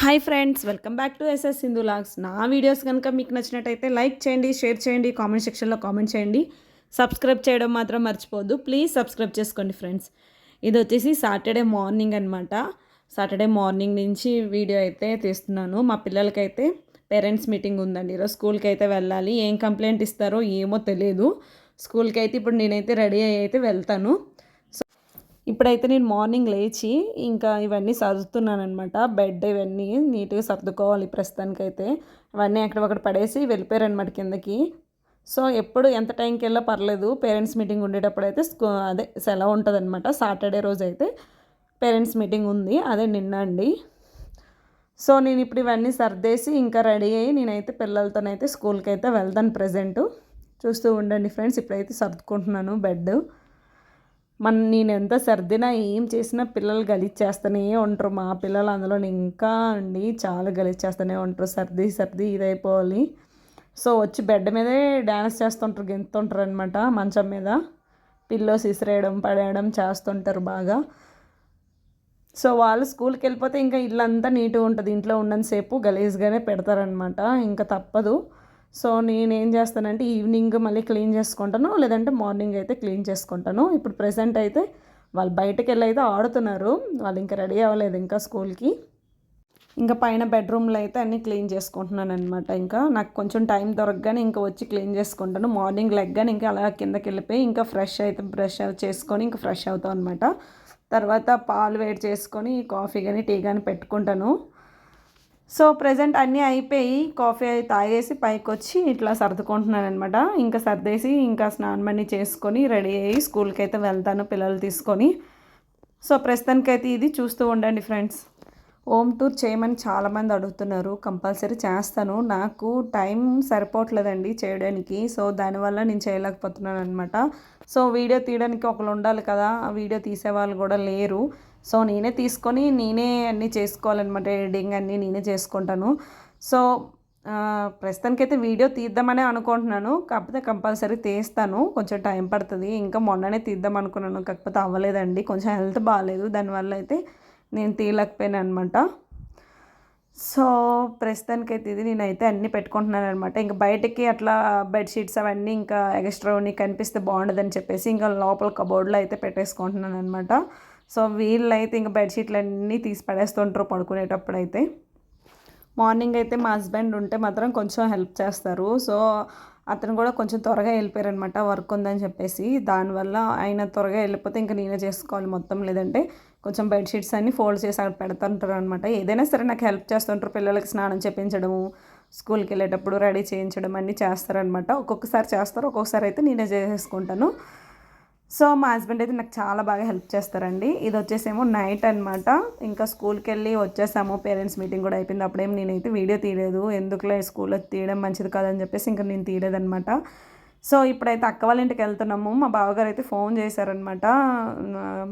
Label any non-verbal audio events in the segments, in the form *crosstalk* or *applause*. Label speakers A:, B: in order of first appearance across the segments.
A: Hi friends welcome back to SS Sindhu vlogs. నా videos కనుక మీకు నచ్చినట్టయితే లైక్ చేయండి షేర్ చేయండి కామెంట్ సెక్షన్లో కామెంట్ చేయండి. సబ్స్క్రైబ్ చేయడం మాత్రం మర్చిపోద్దు ప్లీజ్ సబ్స్క్రైబ్ చేసుకోండి ఫ్రెండ్స్. ఇది వచ్చేసి సాటర్డే మార్నింగ్ అనమాట సాటర్డే మార్నింగ్ నుంచి వీడియో అయితే తీస్తున్నాను. మా పిల్లలకైతే పేరెంట్స్ మీటింగ్ ఉందండి. ఈరోజు స్కూల్కి అయితే వెళ్ళాలి. ఏం కంప్లైంట్ ఇస్తారో ఏమో తెలియదు. స్కూల్కి అయితే ఇప్పుడు నేనైతే రెడీ అయ్యి అయితే వెళ్తాను. ఇప్పుడైతే నేను మార్నింగ్ లేచి ఇంకా ఇవన్నీ సర్దుతున్నానమాట బెడ్ ఇవన్నీ నీట్గా సర్దుకోవాలి ప్రస్తుతానికైతే. అవన్నీ అక్కడ పడేసి వెళ్ళిపోయారనమాట కిందకి. సో ఎప్పుడు ఎంత టైంకి వెళ్ళా పర్లేదు. పేరెంట్స్ మీటింగ్ ఉండేటప్పుడు అయితే స్కూ అదే సెలవు ఉంటుంది అనమాట సాటర్డే రోజు అయితే పేరెంట్స్ మీటింగ్ ఉంది. అదే నిన్న అండి. సో నేను ఇప్పుడు ఇవన్నీ సర్దేసి ఇంకా రెడీ అయ్యి నేనైతే పిల్లలతోనైతే స్కూల్కి అయితే వెళ్తాను ప్రజెంట్. చూస్తూ ఉండండి ఫ్రెండ్స్. ఇప్పుడైతే సర్దుకుంటున్నాను బెడ్ మన నేను ఎంత సర్దినా ఏం చేసినా పిల్లలు గలిచేస్తూనే ఉంటారు. మా పిల్లలు అందులో ఇంకా అండి చాలా గలిచేస్తూనే ఉంటారు. సర్ది సర్ది ఇదైపోవాలి. సో వచ్చి బెడ్ మీదే డ్యాన్స్ చేస్తుంటారు గెంతుంటారు అనమాట మంచం మీద. పిల్లోస్ ఇసిరేయడం పడేయడం చేస్తుంటారు బాగా. సో వాళ్ళు స్కూల్కి వెళ్ళిపోతే ఇంకా ఇల్లంతా నీట్గా ఉంటుంది. ఇంట్లో ఉన్నంతసేపు గలీజ్గానే పెడతారనమాట ఇంకా తప్పదు. సో నేనేం చేస్తానంటే ఈవినింగ్ మళ్ళీ క్లీన్ చేసుకుంటాను లేదంటే మార్నింగ్ అయితే క్లీన్ చేసుకుంటాను. ఇప్పుడు ప్రెసెంట్ అయితే వాళ్ళు బయటకు వెళ్ళి అయితే ఆడుతున్నారు వాళ్ళు ఇంకా రెడీ అవ్వలేదు ఇంకా స్కూల్కి. ఇంకా పైన బెడ్రూమ్లో అయితే అన్నీ క్లీన్ చేసుకుంటున్నాను అనమాట ఇంకా నాకు కొంచెం టైం దొరకగానే ఇంకా వచ్చి క్లీన్ చేసుకుంటాను. మార్నింగ్ లెగ్గానే ఇంకా అలా కిందకి వెళ్ళిపోయి ఇంకా ఫ్రెష్ అయితే బ్రష్ చేసుకొని ఇంకా ఫ్రెష్ అవుతాం అనమాట తర్వాత పాలు వేడి చేసుకొని కాఫీ కానీ టీ కానీ పెట్టుకుంటాను. సో ప్రజెంట్ అన్నీ అయిపోయి కాఫీ అయి తాగేసి పైకి వచ్చి ఇట్లా సర్దుకుంటున్నాను అనమాట ఇంకా సర్దేసి ఇంకా స్నానం అన్నీ చేసుకొని రెడీ అయ్యి స్కూల్కి అయితే వెళ్తాను పిల్లలు తీసుకొని. సో ప్రస్తుతానికైతే ఇది చూస్తూ ఉండండి ఫ్రెండ్స్. హోమ్ టూర్ చేయమని చాలామంది అడుగుతున్నారు. కంపల్సరీ చేస్తాను. నాకు టైం సరిపోవట్లేదండి చేయడానికి. సో దానివల్ల నేను చేయలేకపోతున్నాను అనమాట సో వీడియో తీయడానికి ఒకరు ఉండాలి కదా. ఆ వీడియో తీసేవాళ్ళు కూడా లేరు. సో నేనే తీసుకొని నేనే అన్నీ చేసుకోవాలన్నమాట ఎడిటింగ్ అన్నీ నేనే చేసుకుంటాను. సో ప్రస్తుతానికైతే వీడియో తీద్దామనే అనుకుంటున్నాను కాకపోతే కంపల్సరీ తీస్తాను కొంచెం టైం పడుతుంది. ఇంకా మొన్ననే తీద్దాం అనుకున్నాను కాకపోతే అవ్వలేదండి కొంచెం హెల్త్ బాగాలేదు దానివల్ల అయితే నేను తీయలేకపోయాను అనమాట సో ప్రస్తుతానికైతే ఇది నేనైతే అన్నీ పెట్టుకుంటున్నాను అనమాట ఇంకా బయటకి అట్లా బెడ్షీట్స్ అవన్నీ ఇంకా ఎక్స్ట్రా కనిపిస్తే బాగుండదని చెప్పేసి ఇంకా లోపల కబోర్డ్లో అయితే పెట్టేసుకుంటున్నాను అనమాట సో వీళ్ళు అయితే ఇంకా బెడ్షీట్లు అన్నీ తీసి పడేస్తుంటారు పడుకునేటప్పుడు అయితే మార్నింగ్ అయితే మా హస్బెండ్ ఉంటే మాత్రం కొంచెం హెల్ప్ చేస్తారు. సో అతను కూడా కొంచెం త్వరగా వెళ్ళిపోయారనమాట వర్క్ ఉందని చెప్పేసి. దానివల్ల ఆయన త్వరగా వెళ్ళిపోతే ఇంకా నేనే చేసుకోవాలి మొత్తం. లేదంటే కొంచెం బెడ్షీట్స్ అన్ని ఫోల్డ్ చేసి అక్కడ పెడుతుంటారు అనమాట ఏదైనా సరే నాకు హెల్ప్ చేస్తుంటారు పిల్లలకి స్నానం చేయించడము స్కూల్కి వెళ్ళేటప్పుడు రెడీ చేయించడం అన్నీ చేస్తారనమాట ఒక్కొక్కసారి చేస్తారు ఒక్కొక్కసారి అయితే నేనే చేసేసుకుంటాను. సో మా హస్బెండ్ అయితే నాకు చాలా బాగా హెల్ప్ చేస్తారండి. ఇది వచ్చేసేమో నైట్ అనమాట ఇంకా స్కూల్కి వెళ్ళి వచ్చేసాము. పేరెంట్స్ మీటింగ్ కూడా అయిపోయింది. అప్పుడేం నేనైతే వీడియో తీయలేదు. ఎందుకులే స్కూల్లో తీయడం మంచిది కాదని చెప్పేసి ఇంకా నేను తీయలేదనమాట సో ఇప్పుడైతే అక్క వాళ్ళ ఇంటికి వెళ్తున్నాము. మా బావగారు అయితే ఫోన్ చేశారనమాట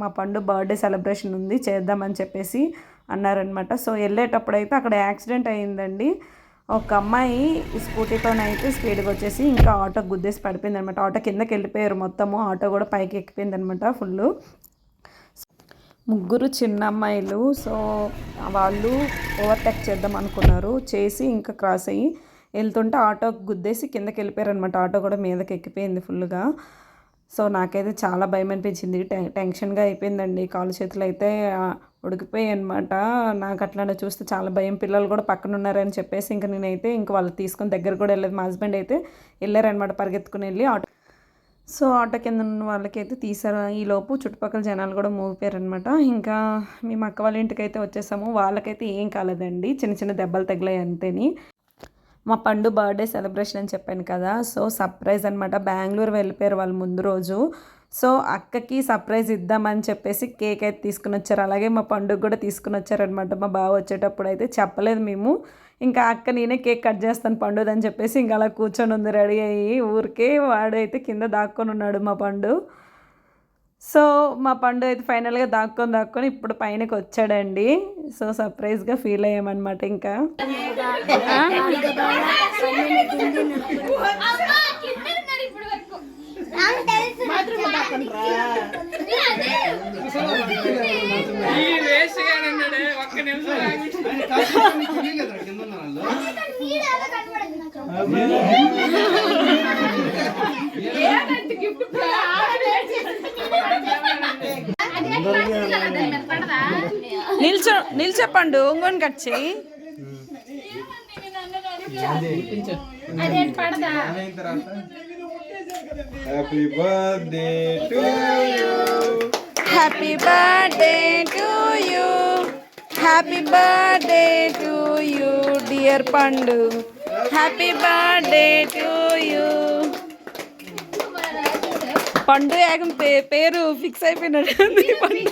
A: మా పండు బర్త్డే సెలబ్రేషన్ ఉంది. చేద్దామని చెప్పేసి అన్నారనమాట సో వెళ్ళేటప్పుడు అయితే అక్కడ యాక్సిడెంట్ అయ్యిందండి. ఒక అమ్మాయి స్కూటీతోనైతే స్పీడ్గా వచ్చేసి ఇంకా ఆటో గుద్దేసి పడిపోయింది అనమాట ఆటో కిందకి వెళ్ళిపోయారు మొత్తము. ఆటో కూడా పైకి ఎక్కిపోయింది అనమాట ఫుల్ ముగ్గురు చిన్న అమ్మాయిలు. సో వాళ్ళు ఓవర్టేక్ చేద్దాం అనుకున్నారు. చేసి ఇంకా క్రాస్ అయ్యి వెళ్తుంటే ఆటో గుద్దేసి కిందకి వెళ్ళిపోయారు అనమాట ఆటో కూడా మీదకి ఎక్కిపోయింది ఫుల్గా సో నాకైతే చాలా భయం అనిపించింది టెన్షన్గా అయిపోయిందండి. కాలు చేతులు అయితే ఉడికిపోయాయి అనమాట నాకు అట్లానే చూస్తే చాలా భయం. పిల్లలు కూడా పక్కన ఉన్నారని చెప్పేసి ఇంకా నేనైతే ఇంక వాళ్ళు తీసుకొని దగ్గర కూడా వెళ్ళలేదు. మా హస్బెండ్ అయితే వెళ్ళారనమాట పరిగెత్తుకుని వెళ్ళి ఆటో సో ఆటో కింద ఉన్న వాళ్ళకైతే తీసారు. ఈలోపు చుట్టుపక్కల జనాలు కూడా మూగిపోయారనమాట ఇంకా మేము అక్క వాళ్ళ ఇంటికి అయితే వచ్చేసాము. వాళ్ళకైతే ఏం కాలేదండి. చిన్న చిన్న దెబ్బలు తగిలాయి అంతేని. మా పండు బర్త్డే సెలబ్రేషన్ అని చెప్పాను కదా. సో సర్ప్రైజ్ అనమాట బెంగళూరు వెళ్ళిపోయారు వాళ్ళు ముందు రోజు. సో అక్కకి సర్ప్రైజ్ ఇద్దామని చెప్పేసి కేక్ అయితే తీసుకుని వచ్చారు. అలాగే మా పండుగ కూడా తీసుకుని వచ్చారనమాట మా బావ వచ్చేటప్పుడు అయితే చెప్పలేదు మేము. ఇంకా అక్క నేనే కేక్ కట్ చేస్తాను పండుగ అని చెప్పేసి ఇంకా అలా కూర్చొని ఉంది రెడీ అయ్యి ఊరికే వాడైతే కింద దాక్కొని ఉన్నాడు మా పండు. సో మా పండు అయితే ఫైనల్గా దాక్కొని దాక్కొని ఇప్పుడు పైనకి వచ్చాడండి. సో సర్ప్రైజ్గా ఫీల్ అయ్యామన్నమాట ఇంకా.
B: ఈ
A: నిల్చో నిల్చోపండు ఒంగోని కట్ చేయి.
C: Happy birthday to
A: happy birthday to you happy birthday to you dear Pandu happy birthday to you Pandu ఏకం పే- పేరు ఫిక్స్ అయిపోయినట్టుంది. పండు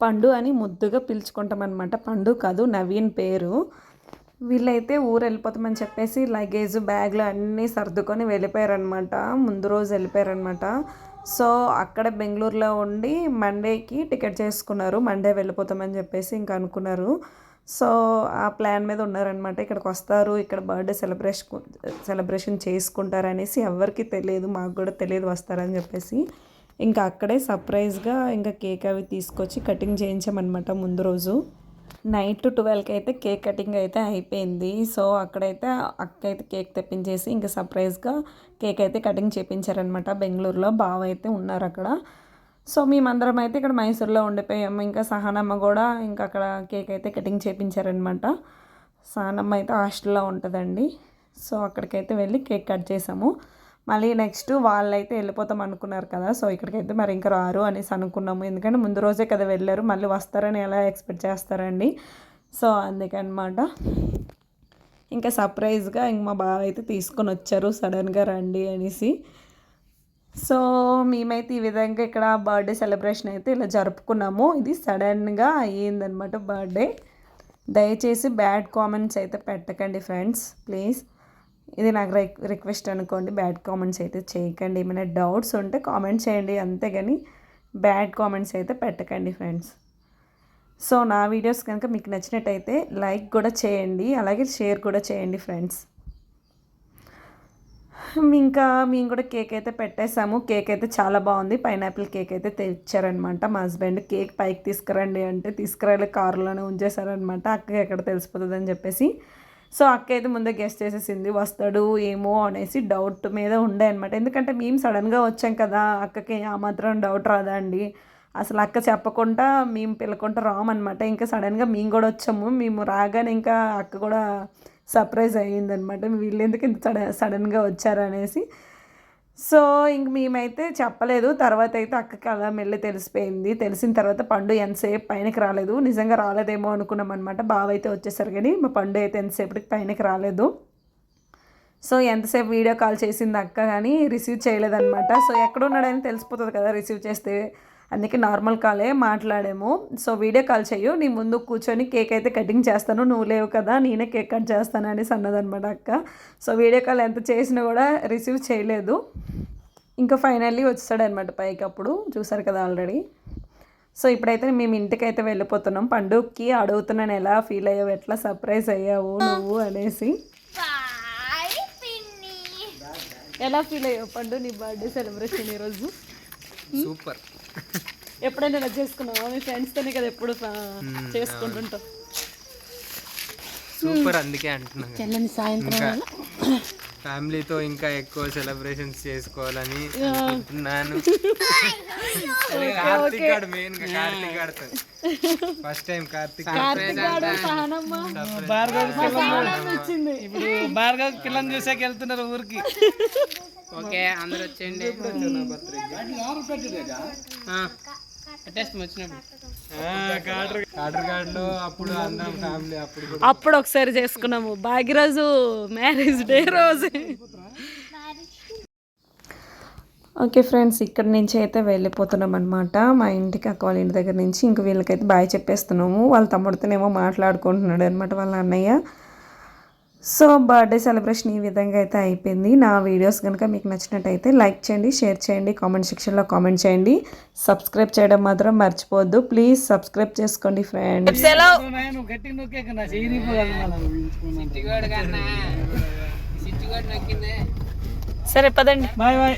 A: పండు అని ముద్దుగా పిలుచుకుంటాం అనమాట పండు కాదు నవీన్ పేరు. వీళ్ళైతే ఊరు వెళ్ళిపోతామని చెప్పేసి లగేజ్ బ్యాగ్లు అన్నీ సర్దుకొని వెళ్ళిపోయారనమాట ముందు రోజు వెళ్ళిపోయారనమాట సో అక్కడ బెంగళూరులో ఉండి మండేకి టికెట్ చేసుకున్నారు. మండే వెళ్ళిపోతామని చెప్పేసి ఇంకా అనుకున్నారు. సో ఆ ప్లాన్ మీద ఉన్నారనమాట ఇక్కడికి వస్తారు ఇక్కడ బర్త్డే సెలబ్రేషన్ సెలబ్రేషన్ చేసుకుంటారనేసి ఎవరికి తెలియదు మాకు కూడా తెలియదు వస్తారని చెప్పేసి. ఇంకా అక్కడే సర్ప్రైజ్గా ఇంకా కేక్ అవి తీసుకొచ్చి కటింగ్ చేయించామన్నమాట ముందు రోజు. నైట్ ట్వెల్వ్కి అయితే కేక్ కటింగ్ అయితే అయిపోయింది. సో అక్కడైతే అక్క అయితే కేక్ తెప్పించేసి ఇంకా సర్ప్రైజ్గా కేక్ అయితే కటింగ్ చేయించారనమాట బెంగళూరులో. బావ అయితే ఉన్నారు అక్కడ. సో మేమందరం అయితే ఇక్కడ మైసూర్లో ఉండిపోయాము. ఇంకా సహనమ్మ కూడా ఇంకా అక్కడ కేక్ అయితే కటింగ్ చేయించారనమాట సహనమ్మ అయితే హాస్టల్లో ఉంటుందండి. సో అక్కడికైతే వెళ్ళి కేక్ కట్ చేసాము. మళ్ళీ నెక్స్ట్ వాళ్ళైతే వెళ్ళిపోతాం అనుకున్నారు కదా సో ఇక్కడికైతే మరి ఇంకా రారు అనేసి అనుకున్నాము. ఎందుకంటే ముందు రోజే కదా వెళ్ళారు మళ్ళీ వస్తారని ఎలా ఎక్స్పెక్ట్ చేస్తారండి. సో అందుకనమాట ఇంకా సర్ప్రైజ్గా ఇంక మా బావ అయితే తీసుకొని వచ్చారు సడన్గా రండి అనేసి. సో మేమైతే ఈ విధంగా ఇక్కడ బర్త్డే సెలబ్రేషన్ అయితే ఇలా జరుపుకున్నాము. ఇది సడన్గా అయ్యిందనమాట బర్త్డే. దయచేసి బ్యాడ్ కామెంట్స్ అయితే పెట్టకండి ఫ్రెండ్స్ ప్లీజ్. ఇది నాకు రిక్ రిక్వెస్ట్ అనుకోండి. బ్యాడ్ కామెంట్స్ అయితే చేయకండి. ఏమైనా డౌట్స్ ఉంటే కామెంట్ చేయండి. అంతేగాని బ్యాడ్ కామెంట్స్ అయితే పెట్టకండి ఫ్రెండ్స్. సో నా వీడియోస్ కనుక మీకు నచ్చినట్టయితే లైక్ కూడా చేయండి. అలాగే షేర్ కూడా చేయండి ఫ్రెండ్స్. ఇంకా మేము కూడా కేక్ అయితే పెట్టేసాము కేక్ అయితే చాలా బాగుంది. పైనాపిల్ కేక్ అయితే తెచ్చారనమాట. మా హస్బెండ్ కేక్ పైకి తీసుకురండి అంటే తీసుకురాలే కారులోనే ఉంచేశారనమాట. అక్క ఎక్కడ తెలిసిపోతుందని చెప్పేసి. సో అక్క అయితే ముందే గెస్ట్ చేసేసింది వస్తాడు ఏమో అనేసి డౌట్ మీద ఉండే అనమాట ఎందుకంటే మేము సడన్గా వచ్చాం కదా అక్కకి ఆ మాత్రం డౌట్ రాదా అండి? అసలు అక్క చెప్పకుండా మేము పిలకుండా రామన్నమాట ఇంకా సడన్గా మేము కూడా వచ్చాము. మేము రాగానే ఇంకా అక్క కూడా సర్ప్రైజ్ అయ్యిందనమాట వీళ్ళు ఎందుకు ఇంత సడ సడన్గా వచ్చారనేసి సో ఇంక మేమైతే చెప్పలేదు. తర్వాత అయితే అక్కకి అలా మెల్లి తెలిసిపోయింది. తెలిసిన తర్వాత పండు ఎంతసేపు పైనకి రాలేదు. నిజంగా రాలేదేమో అనుకున్నాం అనమాట బావ అయితే వచ్చేసరికి కానీ మా పండు అయితే ఎంతసేపటికి పైనకి రాలేదు. సో ఎంతసేపు వీడియో కాల్ చేసింది అక్క కానీ రిసీవ్ చేయలేదన్నమాట. సో ఎక్కడున్నాడని తెలిసిపోతుంది కదా రిసీవ్ చేస్తే అందుకే నార్మల్ కాలే మాట్లాడాము. సో వీడియో కాల్ చెయ్యు. నీ ముందు కూర్చొని కేక్ అయితే కటింగ్ చేస్తాను. నువ్వు లేవు కదా నేనే కేక్ కట్ చేస్తాను అనేసి అన్నదనమాట అక్క. సో వీడియో కాల్ ఎంత చేసినా కూడా రిసీవ్ చేయలేదు. ఇంకా ఫైనల్లీ వచ్చాడనమాట పైకి అప్పుడు. చూసారు కదా ఆల్రెడీ. సో ఇప్పుడైతే మేము ఇంటికి అయితే వెళ్ళిపోతున్నాం. పండుగకి అడుగుతున్నాను ఎలా ఫీల్ అయ్యావు? ఎట్లా సర్ప్రైజ్ అయ్యావు నువ్వు? అనేసి. ఎలా ఫీల్ అయ్యావు? పండు నీ బర్త్డే సెలబ్రేషన్ ఈరోజు?
B: సూపర్.
A: ఎప్పుడైనా ఇలా చేసుకున్నావా? మీ ఫ్రెండ్స్తోనే కదా ఎప్పుడు చేసుకుంటుంటాం
B: సూపర్ అందుకే అంటున్నాను.
A: చెల్లని సాయంత్రం
B: ఫ్యామిలీతో ఇంకా ఎక్కువ సెలబ్రేషన్స్ చేసుకోవాలని అనుకుంటున్నాను. *laughs* కార్తీక్ గాడు మెయిన్గా కార్తీక్ గాడుతో. ఫస్ట్ టైం కార్తీక్
A: వచ్చింది.
D: ఇప్పుడు భార్గవ్ కిల్లని చూసాక వెళ్తున్నారు ఊరికి. *laughs*
B: ఓకే అందరు వచ్చేయండి.
C: అప్పుడు అందరం ఫ్యామిలీ అప్పుడు కూడా.
A: అప్పుడు ఒకసారి చేసుకున్నాము. భాగ్యరాజు మ్యారేజ్ డే రోజు. ఓకే ఫ్రెండ్స్ ఇక్కడ నుంచి అయితే వెళ్ళిపోతున్నాం అనమాట మా ఇంటికి అక్క వాళ్ళ ఇంటి దగ్గర నుంచి ఇంక వీళ్ళకైతే బాయ్ చెప్పేస్తున్నాము. వాళ్ళ తమ్ముడితోనేమో మాట్లాడుకుంటున్నాడు అనమాట వాళ్ళ అన్నయ్య. సో బర్త్డే సెలబ్రేషన్ ఈ విధంగా అయితే అయిపోయింది. నా వీడియోస్ కనుక మీకు నచ్చినట్టయితే లైక్ చేయండి షేర్ చేయండి కామెంట్ సెక్షన్లో కామెంట్ చేయండి. సబ్స్క్రైబ్ చేయడం మాత్రం మర్చిపోవద్దు. ప్లీజ్ సబ్స్క్రైబ్ చేసుకోండి ఫ్రెండ్స్. సరే పదండి.
D: Bye bye.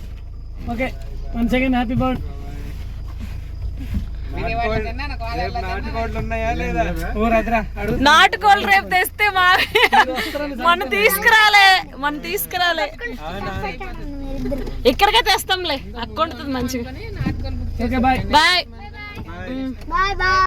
D: Okay one second happy birth.
A: నాటుకోళ్ళు రేపు తెస్తే మా మన తీసుకురాలే మన తీసుకురాలే. ఇక్కడికే తెస్తాంలే అక్కొంటుంది మంచిగా.
D: Okay bye.
A: Bye.
E: Bye bye.